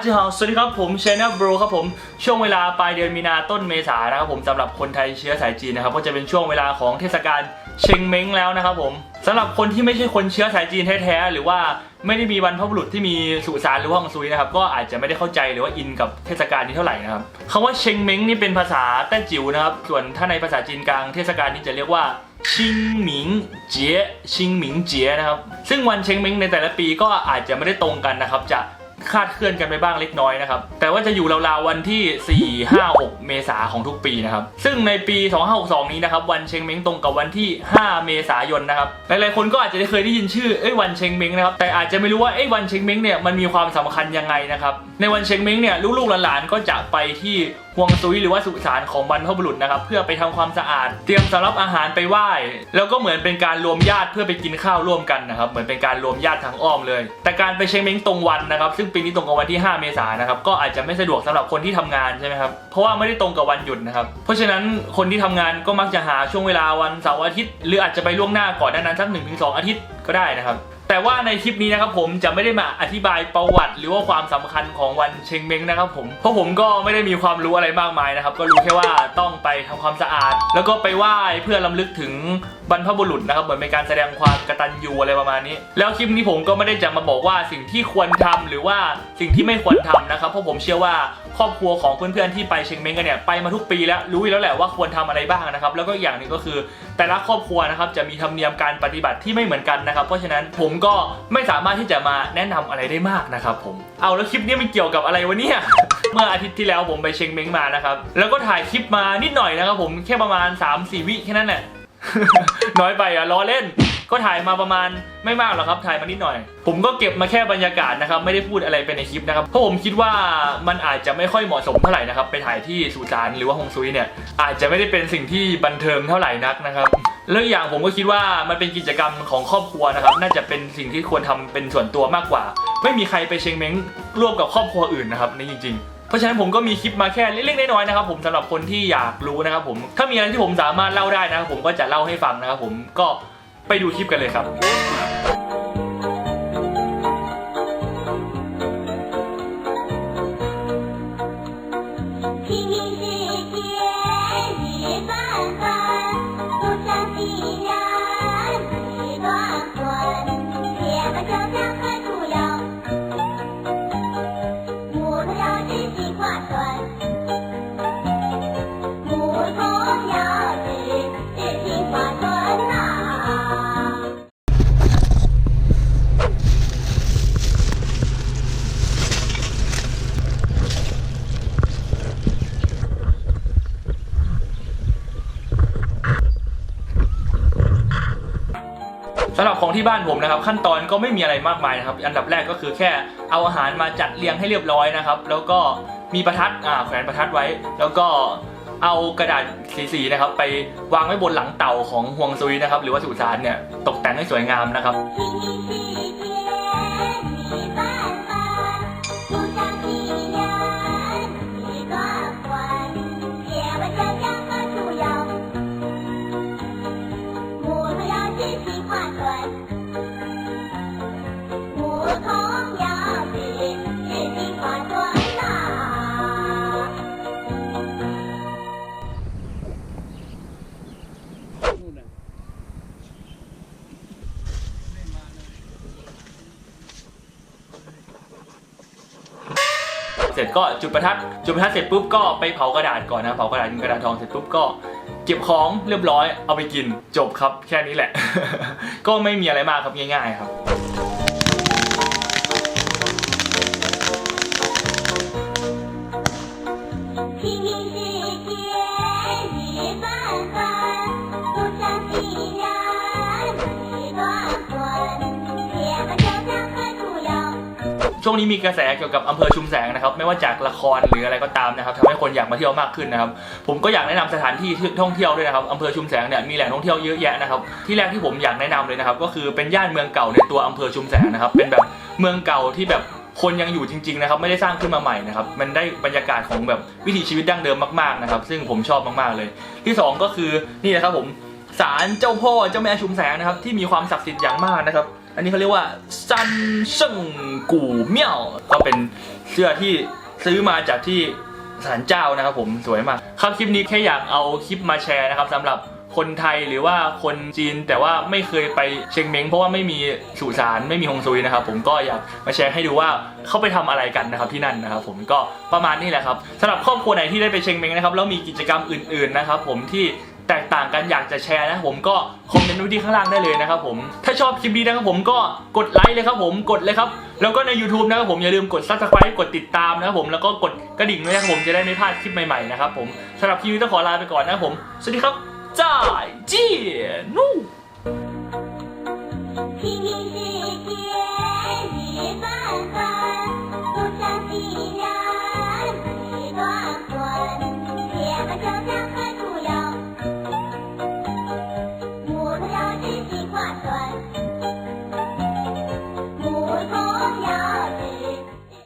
ต้าจีฮาวสวัสดีครับผมชแนลบรูครับผมช่วงเวลาปลายเดือนมีนาต้นเมษานะครับผมสำหรับคนไทยเชื้อสายจีนนะครับก็จะเป็นช่วงเวลาของเทศกาลเชงเม้งแล้วนะครับผมสำหรับคนที่ไม่ใช่คนเชื้อสายจีนแท้ๆหรือว่าไม่ได้มีวันพบุรุษที่มีสุสานหรือว่าฮองซุยนะครับก็อาจจะไม่ได้เข้าใจหรือว่าอินกับเทศกาลนี้เท่าไหร่นะครับคำว่าเชงเม้งนี่เป็นภาษาแต้จิ๋วนะครับส่วนถ้าในภาษาจีนกลางเทศกาลนี้จะเรียกว่าชิงหมิงเจียชิงหมิงเจียนะครับซึ่งวันเชงเม้งในแต่ละปีก็อาจจะไม่ได้ตรงกันนะครับจะ คาดเคลื่อนกันไปบ้างเล็กน้อยนะครับ แต่ว่าจะอยู่ราวๆวันที่ 4 5 6 เมษาของทุกปีนะครับ ซึ่งในปี 2562 นี้นะครับ วันเชงเม้งตรงกับวันที่ 5 เมษายนนะครับ หลายๆคนก็อาจจะได้เคยได้ยินชื่อเอ้ยวันเชงเม้งนะครับ แต่อาจจะไม่รู้ว่าเอ้ยวันเชงเม้งเนี่ยมันมีความสำคัญยังไงนะครับ ในวันเชงเม้งเนี่ยลูกๆหลานๆก็จะไปที่ฮวงซุยหรือว่าสุสานของบรรพบุรุษนะครับ เพื่อไปทำความสะอาด เตรียมสำรับอาหารไปไหว้ แล้วก็เหมือนเป็นการรวมญาติเพื่อไปกินข้าวร่วมกันนะครับ เหมือนเป็นการรวมญาติทางอ้อมเลย แต่การไปเชงเม้งตรงวันนะครับ ซึ่งปีนี้ตรงกับวันที่ 5 เมษายนนะครับ ก็อาจจะไม่สะดวกสำหรับคนที่ทำงานใช่ไหมครับ เพราะว่าไม่ได้ตรงกับวันหยุดนะครับ เพราะฉะนั้นคนที่ทำงานก็มักจะหาช่วงเวลาวันเสาร์อาทิตย์ หรืออาจจะไปล่วงหน้าก่อนหนานั้นสัก1-2อาทิตย์ก็ได้นะครับ แต่ว่าในคลิปนี้นะครับผมจะไม่ได้มาอธิบายประวัติ หรือว่าความสำคัญของวันเชงเม้งนะครับผมเพราะผมก็ไม่ได้มีความรู้อะไรมากมายนะครับ ก็รู้แค่ว่าต้องไปทำความสะอาด แล้วก็ไปไหว้เพื่อลำลึกถึงบรรพบุรุษนะครับเหมือนเป็นการแสดงความกตัญญูอะไรประมาณนี้ แล้วคลิปนี้ผมก็ไม่ได้จะมาบอกว่าสิ่งที่ควรทำหรือว่าสิ่งที่ไม่ควรทำนะครับเพราะผมเชื่อว่าครอบครัวของเพื่อนๆที่ไปเชงเม้งกันเนี่ยไปมาทุกปีแล้วรู้อยู่แล้วแหละว่าควรทำอะไรบ้างนะครับ แล้วก็อีกอย่างหนึ่งก็คือ แต่ละครอบครัวนะครับจะมีธรรมเนียมการปฏิบัติที่ไม่เหมือนกันนะครับ เพราะฉะนั้นผมก็ไม่สามารถที่จะมาแนะนำอะไรได้มากนะครับผมเอาแล้วคลิปนี้มันเกี่ยวกับอะไรวะเนี่ยเมื่ออาทิตย์ที่แล้วผมไปเชงเม้งมานะครับแล้วก็ถ่ายคลิปมานิดหน่อยนะครับผมแค่ประมาณ 3-4 วิแค่นั้นแหละน้อยไปอะล้อเล่น ก็ถ่ายมาประมาณไม่มากหรอกครับถ่ายมานิดหน่อย ผมก็เก็บมาแค่บรรยากาศนะครับไม่ได้พูดอะไรไปในคลิปนะครับเพราะผมคิดว่ามันอาจจะไม่ค่อยเหมาะสมเท่าไหร่นะครับไปถ่ายที่สุสานหรือว่าฮงซุยเนี่ยอาจจะไม่ได้เป็นสิ่งที่บันเทิงเท่าไหร่นักนะครับแล้วอย่างผมก็คิดว่ามันเป็นกิจกรรมของครอบครัวนะครับ น่าจะเป็นสิ่งที่ควรทำเป็นส่วนตัวมากกว่า ไม่มีใครไปเชงเม้งร่วมกับครอบครัวอื่นนะครับนี่จริงๆเพราะฉะนั้นผมก็มีคลิปมาแค่เล็กๆน้อยๆนะครับผมสำหรับคนที่อยากรู้นะครับผมถ้ามีอะไรที่ผมสามารถเล่าได้นะครับผมก็จะเล่าให้ฟังนะครับผมก็ ไปดูคลิปกันเลยครับ สำหรับของที่บ้านผมนะครับ ขั้นตอนก็ไม่มีอะไรมากมายนะครับ อันดับแรกก็คือแค่เอาอาหารมาจัดเรียงให้เรียบร้อยนะครับ แล้วก็มีประทัดอ่าแขวนประทัดไว้ แล้วก็เอากระดาษสีๆนะครับ ไปวางไว้บนหลังเต่าของห่วงซุยนะครับ หรือว่าสุสานเนี่ยตกแต่งให้สวยงามนะครับ ก็จุดประทัดจุดประทัดเสร็จปุ๊บก็ไปเผากระดาษก่อนนะเผากระดาษกระดาษทองเสร็จปุ๊บก็เก็บของเรียบร้อยเอาไปกินจบครับแค่นี้แหละ ก็ไม่มีอะไรมากครับง่าย ๆ ครับ ช่วงนี้มีกระแสเกี่ยวกับอำเภอชุมแสงนะครับ ไม่ว่าจากละครหรืออะไรก็ตามนะครับทำให้คนอยากมาเที่ยวมากขึ้นนะครับ ผมก็อยากแนะนำสถานที่ท่องเที่ยวด้วยนะครับอำเภอชุมแสงเนี่ยมีแหล่งท่องเที่ยวเยอะแยะนะครับ ที่แรกที่ผมอยากแนะนำเลยนะครับ ก็คือเป็นย่านเมืองเก่าในตัวอำเภอชุมแสงนะครับ เป็นแบบเมืองเก่าที่แบบคนยังอยู่จริงๆนะครับไม่ได้สร้างขึ้นมาใหม่นะครับมันได้บรรยากาศของแบบวิถีชีวิตดั้งเดิมมากๆนะครับ ซึ่งผมชอบมากๆเลย ที่สองก็คือนี่นะครับผมศาลเจ้าพ่อเจ้าแม่ชุมแสงนะครับที่มีความศักดิ์สิทธิ์อย่างมากนะครับ อันนี้เขาเรียกว่าซันเซิงกู่เมี่ยวก็เป็นเสื้อที่ซื้อมาจากที่ศาลเจ้านะครับผมสวยมาก ครับคลิปนี้แค่อยากเอาคลิปมาแชร์นะครับสำหรับคนไทยหรือว่าคนจีนแต่ว่าไม่เคยไปเชียงเม้งเพราะว่าไม่มีสุสานไม่มีฮงซุยนะครับผมก็อยากมาแชร์ให้ดูว่าเขาไปทำอะไรกันนะครับที่นั่นนะครับผมก็ประมาณนี้แหละครับสำหรับครอบครัวไหนที่ได้ไปเชียงเม้งนะครับแล้วมีกิจกรรมอื่นๆนะครับผมที่ แตกต่างกันอยากจะแชร์นะครับผมก็คอมเมนต์ไว้ที่ข้างล่างได้เลยนะครับผมถ้าชอบคลิปนี้นะครับผมก็กดไลค์เลยครับผมกดเลยครับแล้วก็ใน YouTube นะครับผมอย่าลืมกด Subscribe กดติดตามนะครับผมแล้วก็กดกระดิ่งด้วยนะครับผมจะได้ไม่พลาดคลิปใหม่ๆนะครับผมสำหรับคลิปนี้ต้องขอลาไปก่อนนะครับผมสวัสดีครับจ้าเจีนู่